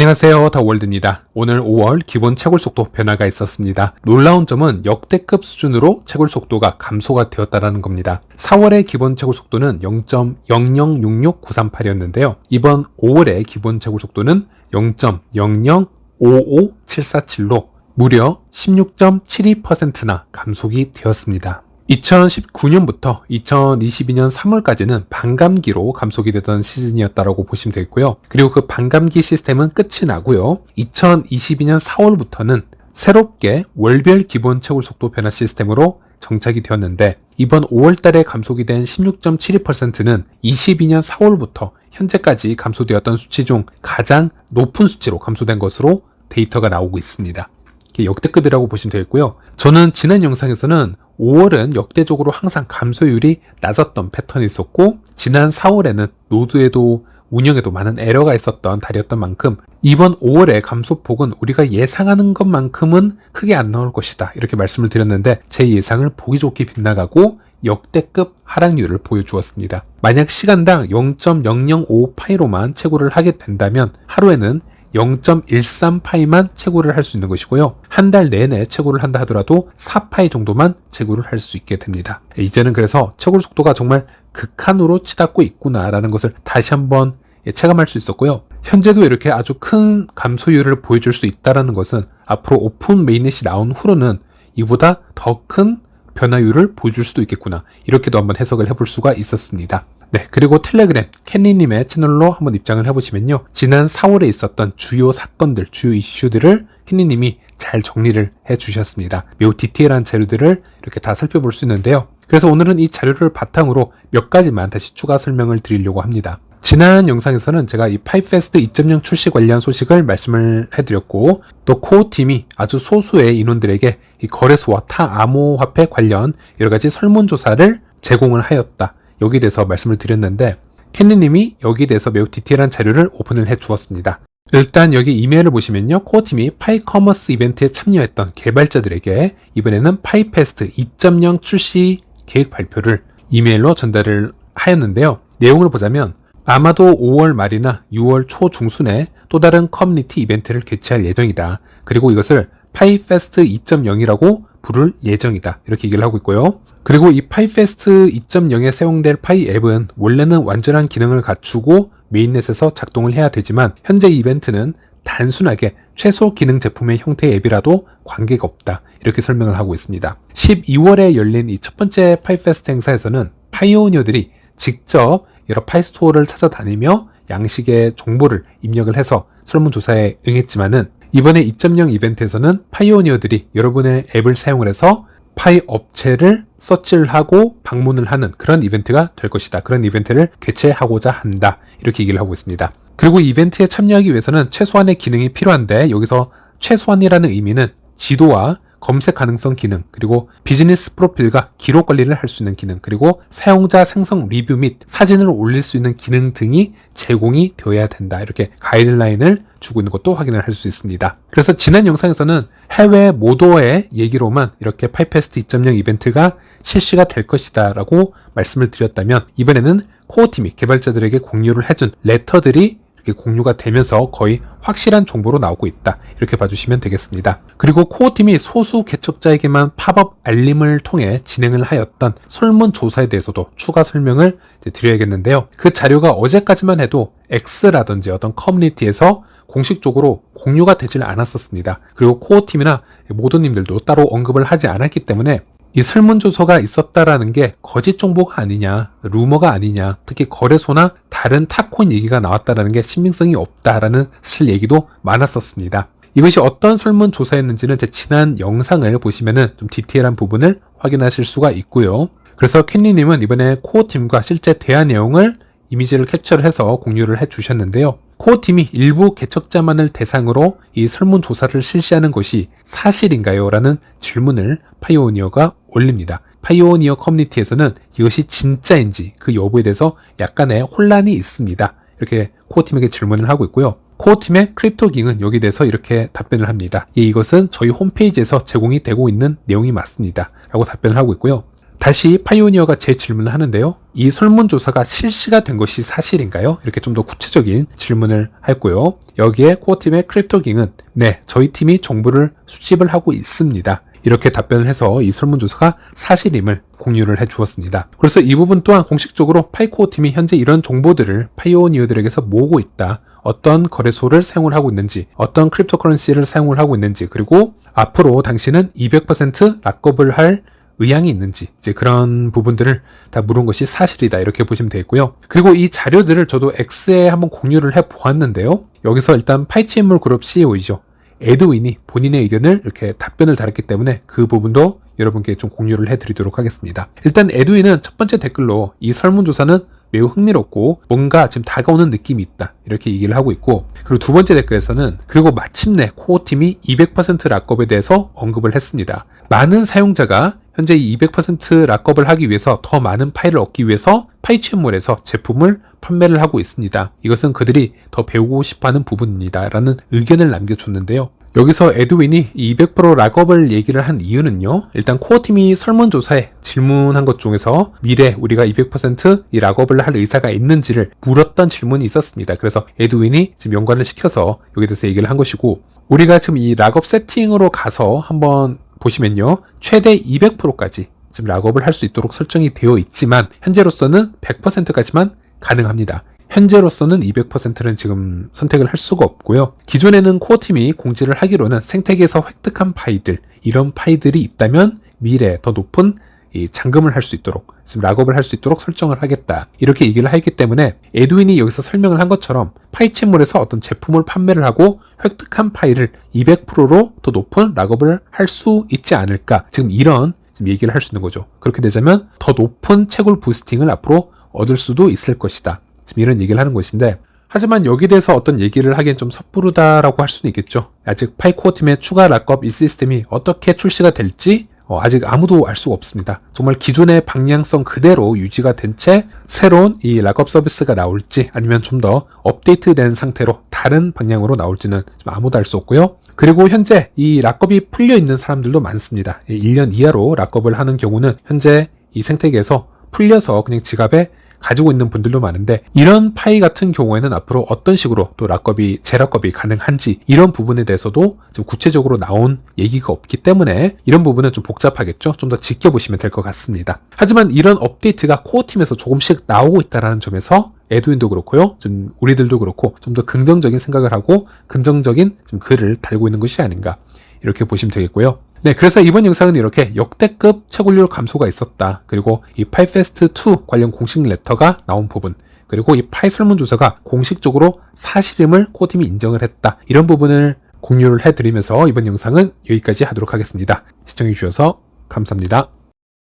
안녕하세요. 더월드입니다. 오늘 5월 기본 채굴 속도 변화가 있었습니다. 놀라운 점은 역대급 수준으로 채굴 속도가 감소가 되었다는 겁니다. 4월의 기본 채굴 속도는 0.0066938이었는데요. 이번 5월의 기본 채굴 속도는 0.0055747로 무려 16.72%나 감속이 되었습니다. 2019년부터 2022년 3월까지는 반감기로 감속이 되던 시즌이었다라고 보시면 되겠고요. 그리고 그 반감기 시스템은 끝이 나고요. 2022년 4월부터는 새롭게 월별 기본 채굴 속도 변화 시스템으로 정착이 되었는데 이번 5월 달에 감속이 된 16.72%는 22년 4월부터 현재까지 감소되었던 수치 중 가장 높은 수치로 감소된 것으로 데이터가 나오고 있습니다. 역대급이라고 보시면 되겠고요. 저는 지난 영상에서는 5월은 역대적으로 항상 감소율이 낮았던 패턴이 있었고 지난 4월에는 노드에도 운영에도 많은 에러가 있었던 달이었던 만큼 이번 5월의 감소폭은 우리가 예상하는 것만큼은 크게 안 나올 것이다 이렇게 말씀을 드렸는데 제 예상을 보기 좋게 빗나가고 역대급 하락률을 보여주었습니다. 만약 시간당 0.005파이로만 채굴을 하게 된다면 하루에는 0.13파이만 채굴을 할 수 있는 것이고요. 한 달 내내 채굴을 한다 하더라도 4파이 정도만 채굴을 할 수 있게 됩니다. 이제는 그래서 채굴 속도가 정말 극한으로 치닫고 있구나라는 것을 다시 한번 체감할 수 있었고요. 현재도 이렇게 아주 큰 감소율을 보여줄 수 있다는 것은 앞으로 오픈 메인넷이 나온 후로는 이보다 더 큰 변화율을 보여줄 수도 있겠구나. 이렇게도 한번 해석을 해볼 수가 있었습니다. 네, 그리고 텔레그램 캔니님의 채널로 한번 입장을 해보시면요. 지난 4월에 있었던 주요 사건들, 주요 이슈들을 캔니님이 잘 정리를 해주셨습니다. 매우 디테일한 자료들을 이렇게 다 살펴볼 수 있는데요. 그래서 오늘은 이 자료를 바탕으로 몇 가지만 다시 추가 설명을 드리려고 합니다. 지난 영상에서는 제가 이 파이페스트 2.0 출시 관련 소식을 말씀을 해드렸고 또 코어 팀이 아주 소수의 인원들에게 이 거래소와 타 암호화폐 관련 여러 가지 설문조사를 제공을 하였다. 여기에 대해서 말씀을 드렸는데 캔리님이 여기에 대해서 매우 디테일한 자료를 오픈을 해 주었습니다. 일단 여기 이메일을 보시면요. 코어팀이 파이커머스 이벤트에 참여했던 개발자들에게 이번에는 파이페스트 2.0 출시 계획 발표를 이메일로 전달을 하였는데요. 내용을 보자면 아마도 5월 말이나 6월 초 중순에 또 다른 커뮤니티 이벤트를 개최할 예정이다. 그리고 이것을 파이페스트 2.0이라고 부를 예정이다. 이렇게 얘기를 하고 있고요. 그리고 이 파이페스트 2.0에 사용될 파이 앱은 원래는 완전한 기능을 갖추고 메인넷에서 작동을 해야 되지만 현재 이벤트는 단순하게 최소 기능 제품의 형태의 앱이라도 관계가 없다. 이렇게 설명을 하고 있습니다. 12월에 열린 이 첫 번째 파이페스트 행사에서는 파이오니어들이 직접 여러 파이스토어를 찾아다니며 양식의 정보를 입력을 해서 설문조사에 응했지만은 이번에 2.0 이벤트에서는 파이오니어들이 여러분의 앱을 사용을 해서 파이 업체를 서치를 하고 방문을 하는 그런 이벤트가 될 것이다. 그런 이벤트를 개최하고자 한다. 이렇게 얘기를 하고 있습니다. 그리고 이벤트에 참여하기 위해서는 최소한의 기능이 필요한데 여기서 최소한이라는 의미는 지도와 검색 가능성 기능, 그리고 비즈니스 프로필과 기록 관리를 할 수 있는 기능, 그리고 사용자 생성 리뷰 및 사진을 올릴 수 있는 기능 등이 제공이 되어야 된다. 이렇게 가이드라인을 주고 있는 것도 확인을 할 수 있습니다. 그래서 지난 영상에서는 해외 모도의 얘기로만 이렇게 파이페스트 2.0 이벤트가 실시가 될 것이다 라고 말씀을 드렸다면 이번에는 코어 팀이 개발자들에게 공유를 해준 레터들이 이렇게 공유가 되면서 거의 확실한 정보로 나오고 있다. 이렇게 봐주시면 되겠습니다. 그리고 코어팀이 소수 개척자에게만 팝업 알림을 통해 진행을 하였던 설문조사에 대해서도 추가 설명을 드려야겠는데요. 그 자료가 어제까지만 해도 X라든지 어떤 커뮤니티에서 공식적으로 공유가 되질 않았었습니다. 그리고 코어팀이나 모두님들도 따로 언급을 하지 않았기 때문에 이 설문조사가 있었다라는 게 거짓 정보가 아니냐, 루머가 아니냐, 특히 거래소나 다른 타코인 얘기가 나왔다라는 게 신빙성이 없다라는 사실 얘기도 많았었습니다. 이것이 어떤 설문조사였는지는 제 지난 영상을 보시면은 좀 디테일한 부분을 확인하실 수가 있고요. 그래서 캔니님은 이번에 코어 팀과 실제 대화 내용을 이미지를 캡처를 해서 공유를 해 주셨는데요. 코어 팀이 일부 개척자만을 대상으로 이 설문조사를 실시하는 것이 사실인가요? 라는 질문을 파이오니어가 올립니다. 파이오니어 커뮤니티에서는 이것이 진짜인지 그 여부에 대해서 약간의 혼란이 있습니다. 이렇게 코어 팀에게 질문을 하고 있고요. 코어 팀의 크립토깅은 여기에 대해서 이렇게 답변을 합니다. 이것은 저희 홈페이지에서 제공이 되고 있는 내용이 맞습니다. 라고 답변을 하고 있고요. 다시 파이오니어가 재질문을 하는데요. 이 설문조사가 실시가 된 것이 사실인가요? 이렇게 좀 더 구체적인 질문을 했고요. 여기에 코어팀의 크립토깅은 네, 저희 팀이 정보를 수집을 하고 있습니다. 이렇게 답변을 해서 이 설문조사가 사실임을 공유를 해 주었습니다. 그래서 이 부분 또한 공식적으로 파이코어 팀이 현재 이런 정보들을 파이오니어들에게서 모으고 있다. 어떤 거래소를 사용을 하고 있는지, 어떤 크립토커런시를 사용을 하고 있는지, 그리고 앞으로 당신은 200% 락업을 할 의향이 있는지 이제 그런 부분들을 다 물은 것이 사실이다 이렇게 보시면 되겠고요. 그리고 이 자료들을 저도 X에 한번 공유를 해 보았는데요. 여기서 일단 파이치 인물 그룹 CEO이죠. 에드윈이 본인의 의견을 이렇게 답변을 달았기 때문에 그 부분도 여러분께 좀 공유를 해드리도록 하겠습니다. 일단 에드윈은 첫 번째 댓글로 이 설문조사는 매우 흥미롭고 뭔가 지금 다가오는 느낌이 있다 이렇게 얘기를 하고 있고 그리고 두 번째 댓글에서는 그리고 마침내 코어 팀이 200% 락업에 대해서 언급을 했습니다. 많은 사용자가 현재 이200% 락업을 하기 위해서 더 많은 파일을 얻기 위해서 파이치엠몰에서 제품을 판매를 하고 있습니다. 이것은 그들이 더 배우고 싶어하는 부분입니다. 라는 의견을 남겨줬는데요. 여기서 에드윈이 200% 락업을 얘기를 한 이유는요. 일단 코어팀이 설문조사에 질문한 것 중에서 미래 우리가 200%이 락업을 할 의사가 있는지를 물었던 질문이 있었습니다. 그래서 에드윈이 지금 연관을 시켜서 여기 대해서 얘기를 한 것이고 우리가 지금 이 락업 세팅으로 가서 한번 보시면요. 최대 200%까지 지금 락업을 할 수 있도록 설정이 되어 있지만 현재로서는 100%까지만 가능합니다. 현재로서는 200%는 지금 선택을 할 수가 없고요. 기존에는 코어 팀이 공지를 하기로는 생태계에서 획득한 파이들, 이런 파이들이 있다면 미래 더 높은 이 잔금을 할 수 있도록 지금 락업을 할 수 있도록 설정을 하겠다 이렇게 얘기를 하기 때문에 에드윈이 여기서 설명을 한 것처럼 파이체물에서 어떤 제품을 판매를 하고 획득한 파일을 200%로 더 높은 락업을 할 수 있지 않을까 지금 이런 지금 얘기를 할 수 있는 거죠 그렇게 되자면 더 높은 채굴 부스팅을 앞으로 얻을 수도 있을 것이다 지금 이런 얘기를 하는 것인데 하지만 여기에 대해서 어떤 얘기를 하기엔 좀 섣부르다라고 할 수는 있겠죠. 아직 파이코어 팀의 추가 락업 이 시스템이 어떻게 출시가 될지 어, 아직 아무도 알 수가 없습니다. 정말 기존의 방향성 그대로 유지가 된 채 새로운 이 락업 서비스가 나올지 아니면 좀 더 업데이트된 상태로 다른 방향으로 나올지는 좀 아무도 알 수 없고요. 그리고 현재 이 락업이 풀려 있는 사람들도 많습니다. 1년 이하로 락업을 하는 경우는 현재 이 생태계에서 풀려서 그냥 지갑에 가지고 있는 분들도 많은데 이런 파이 같은 경우에는 앞으로 어떤 식으로 또 락업이 재락업이 가능한지 이런 부분에 대해서도 좀 구체적으로 나온 얘기가 없기 때문에 이런 부분은 좀 복잡하겠죠. 좀 더 지켜보시면 될 것 같습니다. 하지만 이런 업데이트가 코어 팀에서 조금씩 나오고 있다라는 점에서 에드윈도 그렇고요. 좀 우리들도 그렇고 좀 더 긍정적인 생각을 하고 긍정적인 좀 글을 달고 있는 것이 아닌가 이렇게 보시면 되겠고요. 네, 그래서 이번 영상은 이렇게 역대급 채굴률 감소가 있었다. 그리고 이 파이페스트2 관련 공식 레터가 나온 부분. 그리고 이 파이 설문조사가 공식적으로 사실임을 코팀이 인정을 했다. 이런 부분을 공유를 해드리면서 이번 영상은 여기까지 하도록 하겠습니다. 시청해주셔서 감사합니다.